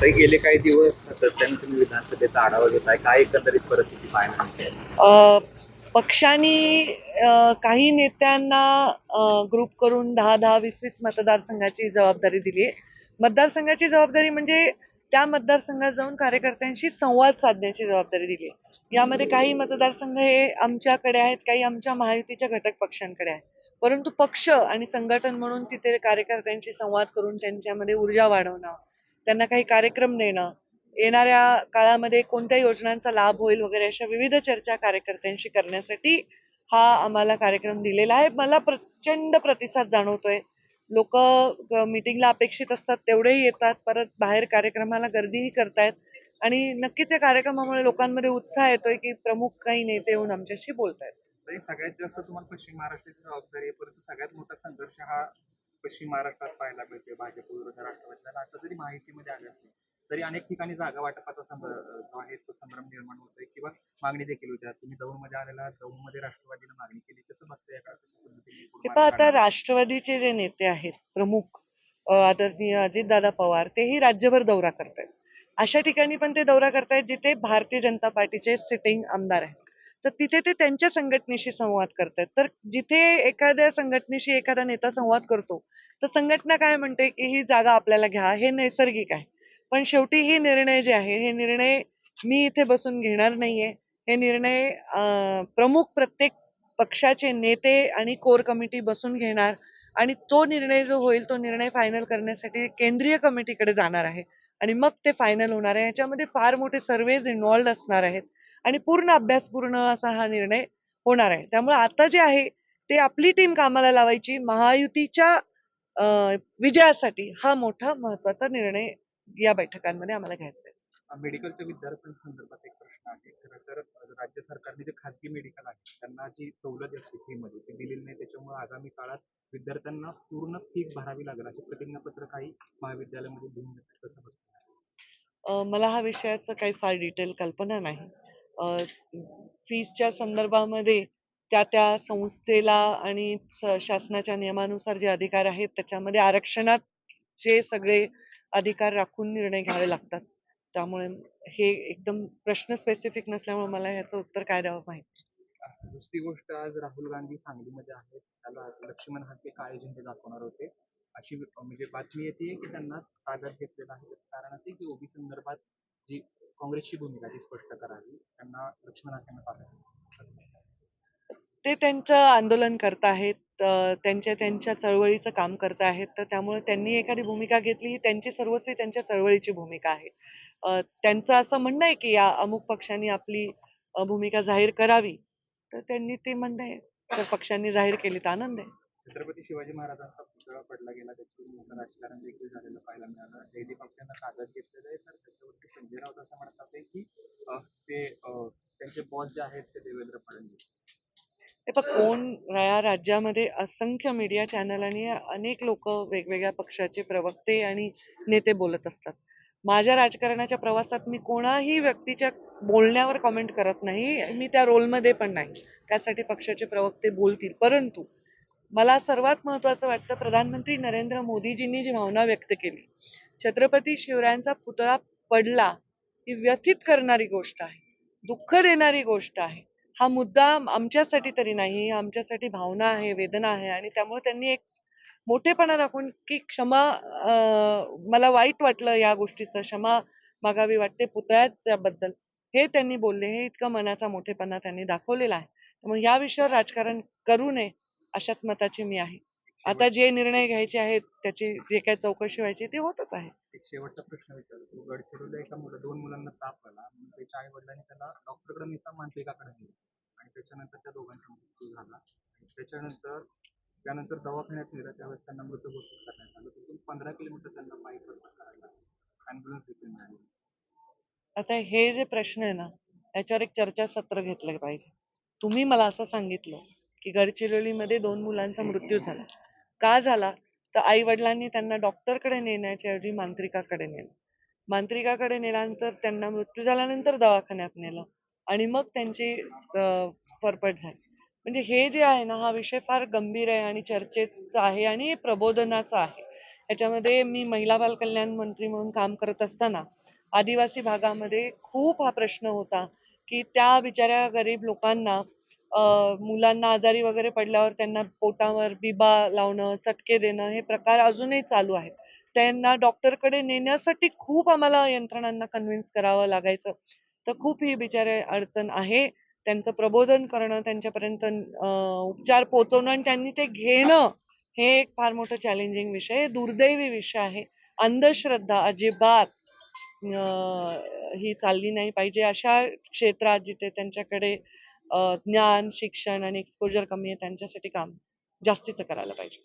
तर गेले काही दिवस सातत्याने तुम्ही विधानसभेचा आढावा घेताय. काय एकंदरीत परिस्थिती पाहायला मिळते? पक्षांनी काही नेत्यांना ग्रुप करून दहा दहा वीस वीस मतदारसंघाची जबाबदारी दिली. आहे मतदारसंघाची जबाबदारी म्हणजे त्या मतदारसंघात जाऊन कार्यकर्त्यांशी संवाद साधण्याची जबाबदारी दिली. आहे यामध्ये काही मतदारसंघ हे आमच्याकडे आहेत काही आमच्या महायुतीच्या घटक पक्षांकडे आहेत. परंतु पक्ष आणि संघटन म्हणून तिथे कार्यकर्त्यांशी संवाद करून त्यांच्यामध्ये ऊर्जा वाढवणं त्यांना काही कार्यक्रम देणं येणाऱ्या काळामध्ये कोणत्या योजनांचा लाभ होईल वगैरे अशा विविध चर्चा कार्यकर्त्यांशी करण्यासाठी हा आम्हाला कार्यक्रम दिलेला आहे. मला प्रचंड प्रतिसाद जाणवतोय. लोक मीटिंगला अपेक्षित असतात तेवढेही येतात परत बाहेर कार्यक्रमाला गर्दीही करतायत आणि नक्कीच या कार्यक्रमामुळे लोकांमध्ये उत्साह येतोय की प्रमुख काही नेते येऊन आमच्याशी बोलतायत. सगळ्यात जास्त तुम्हाला पश्चिम महाराष्ट्राची जबाबदारी आहे परंतु सगळ्यात मोठा संघर्ष हा पश्चिम महाराष्ट्रात पाहायला मिळतोय भाजप विरोधात राष्ट्रवादीला आता जरी माहितीमध्ये आले असले तरी अनेक ठिकाणी जागा वाटपाचा जो आहे तो संभ्रम निर्माण होतोय किंवा मागणी देखील होत्या तुम्ही दौंडमध्ये आलेला दौंडमध्ये राष्ट्रवादीनं मागणी केली कसं बघताय पहा आता राष्ट्रवादीचे जे नेते आहेत प्रमुख आदरणीय अजितदादा पवार तेही राज्यभर दौरा करतायत. अशा ठिकाणी पण ते दौरा करतायत जिथे भारतीय जनता पार्टीचे सिटिंग आमदार आहेत. तर तिथे ते त्यांच्या संघटनेशी संवाद करतात तर जिथे एखाद्या संघटनेशी एखादा नेता संवाद करतो तर संघटना काय म्हणते की ही जागा आपल्याला घ्या हे नैसर्गिक आहे. पण शेवटी ही निर्णय जे आहे हे निर्णय मी इथे बसून घेणार नाहीये. हे निर्णय प्रमुख प्रत्येक पक्षाचे नेते आणि कोर कमिटी बसून घेणार आणि तो निर्णय जो होईल तो निर्णय फायनल करण्यासाठी केंद्रीय कमिटीकडे जाणार आहे. आणि मग ते फायनल होणार आहे. याच्यामध्ये फार मोठे सर्वेज इन्व्हॉल्ड असणार आहेत. आणि पूर्ण अभ्यासपूर्ण असा हा निर्णय होणार आहे. त्यामुळे आता जे आहे ते आपली टीम कामाला लावायची महायुतीच्या विजयासाठी हा मोठा महत्त्वाचा निर्णय या बैठकांमध्ये आम्हाला घ्यायचा आहे. मेडिकलच्या विद्यार्थ्यांसंदर्भात एक प्रश्न आहे. खरं तर राज्य सरकारने जे खासगी मेडिकल आहे त्यांना जी सवलत असते फीमध्ये ती दिलेली नाही. त्याच्यामुळे आगामी काळात विद्यार्थ्यांना पूर्ण फी भरावी लागेल असे प्रतिज्ञापत्र काही महाविद्यालयामध्ये कसं? अ, मला हा विषयाचं काही फार डिटेल कल्पना नाही. फीजच्या संदर्भामध्ये त्या त्या संस्थेला आणि शासनाच्या नियमानुसार जे अधिकार आहेत त्याच्यामध्ये आरक्षणात जे सगळे अधिकार राखून निर्णय घ्यावे लागतात. त्यामुळे हे एकदम प्रश्न स्पेसिफिक नसल्यामुळे मला ह्याचं उत्तर काय द्यावं माहिती दुसरी गोष्ट आज राहुल गांधी सांगलीमध्ये आहेत. त्याला लक्ष्मण हाके काळे झेंडे दाखवणार होते? अशी म्हणजे बातमी येते की त्यांना ताब्यात घेतलेलं आहे. कारण असे की ओबी संदर्भात जी काँग्रेसची भूमिका ती स्पष्ट करावी त्यांना लक्ष्मण ते त्यांचं आंदोलन करत आहेत अ, त्यांच्या त्यांच्या चळवळीचं काम करत आहेत तर त्यामुळे त्यांनी एखादी भूमिका घेतली ही त्यांची सर्वस्वी त्यांच्या चळवळीची भूमिका आहे. त्यांचं असं म्हणणं आहे की या अमुक पक्षांनी आपली भूमिका जाहीर करावी तर त्यांनी ते म्हणणं आहे. तर पक्षांनी जाहीर केली तर आनंद आहे. छत्रपती शिवाजी महाराजांचा पुतळा पडला गेला त्याच्यावर मोठं राजकारण देखील झालेलं पाहायला मिळालं. जयदीप आपल्याला ताब्यात घेतलेलं आहे तर त्याच्यावरती संजय राऊत असं म्हणतात आहे की अं, ते अं, त्यांचे बॉस जे आहेत ते देवेंद्र फडणवीस. हे पण कोण या राज्यामध्ये असंख्य मीडिया चॅनल आणि अनेक लोक वेगवेगळ्या पक्षाचे प्रवक्ते आणि नेते बोलत असतात. माझ्या राजकारणाच्या प्रवासात मी कोणाही व्यक्तीच्या बोलण्यावर कमेंट करत नाही. मी त्या रोलमध्ये पण नाही. त्यासाठी पक्षाचे प्रवक्ते बोलतील. परंतु मला सर्वात महत्वाचं वाटतं प्रधानमंत्री नरेंद्र मोदीजींनी जी भावना व्यक्त केली छत्रपती शिवरायांचा पुतळा पडला ही व्यथित करणारी गोष्ट आहे दुःख देणारी गोष्ट आहे. हा मुद्दा आमच्यासाठी तरी नाही आमच्यासाठी भावना आहे वेदना आहे आणि त्यामुळे त्यांनी एक मोठेपणा दाखवून की क्षमा अं, मला वाईट वाटलं या गोष्टीचं क्षमा मागावी वाटते पुतळ्याच्याबद्दल. हे त्यांनी बोलले हे इतकं मनाचा मोठेपणा त्यांनी दाखवलेला आहे. त्यामुळे या विषयावर राजकारण करू नये. अशाच मताची मी आहे. आता जे निर्णय घ्यायचे आहेत त्याची जे काही चौकशी व्हायची ते होतच आहे. एक शेवटचा प्रश्न विचारतो. गडचिरोलीला एका मुलं दोन मुलांना ताप आला. त्याच्या आई वडिलांनी त्याला डॉक्टरकडे नेता मानसिकाकडे नेलं आणि त्याच्यानंतर त्या दोघांचा मृत्यू झाला. त्याच्यानंतर त्यानंतर दवाखान्यात नेलं. त्यावेळेस त्यांना मृत घोषित करण्यात आलं. तिथून पंधरा किलोमीटर त्यांना पायी प्रवास करायला ॲम्ब्युलन्स देखील मिळाली. आता हे जे प्रश्न आहे ना याच्यावर एक चर्चासत्र घेतलं पाहिजे. तुम्ही मला असं सांगितलं की गडचिरोलीमध्ये दोन मुलांचा मृत्यू झाला. का झाला? तर आई वडिलांनी त्यांना डॉक्टरकडे नेण्याच्या ऐवजी मांत्रिकाकडे नेलं. मांत्रिकाकडे नेल्यानंतर त्यांना मृत्यू झाल्यानंतर दवाखान्यात नेलं आणि मग त्यांची फरफट झाली. म्हणजे हे जे आहे ना हा विषय फार गंभीर आहे आणि चर्चेचा आहे आणि प्रबोधनाचा आहे. याच्यामध्ये मी महिला बालकल्याण मंत्री म्हणून काम करत असताना आदिवासी भागामध्ये खूप हा प्रश्न होता की त्या बिचाऱ्या गरीब लोकांना मुलांना आजारी वगैरे पडल्यावर त्यांना पोटावर बिबा लावणं चटके देणं हे प्रकार अजूनही चालू आहेत. त्यांना डॉक्टरकडे नेण्यासाठी खूप आम्हाला यंत्रणांना कन्व्हिन्स करावं लागायचं. तर खूप ही बिचारे अडचण आहे. त्यांचं प्रबोधन करणं त्यांच्यापर्यंत उपचार पोहोचवणं आणि त्यांनी ते घेणं हे एक फार मोठं चॅलेंजिंग विषय दुर्दैवी विषय आहे. अंधश्रद्धा अजिबात ही चालली नाही पाहिजे अशा क्षेत्रात जिथे त्यांच्याकडे ज्ञान शिक्षण आणि एक्सपोजर कमी आहे त्यांच्यासाठी काम जास्तीचं करायला पाहिजे.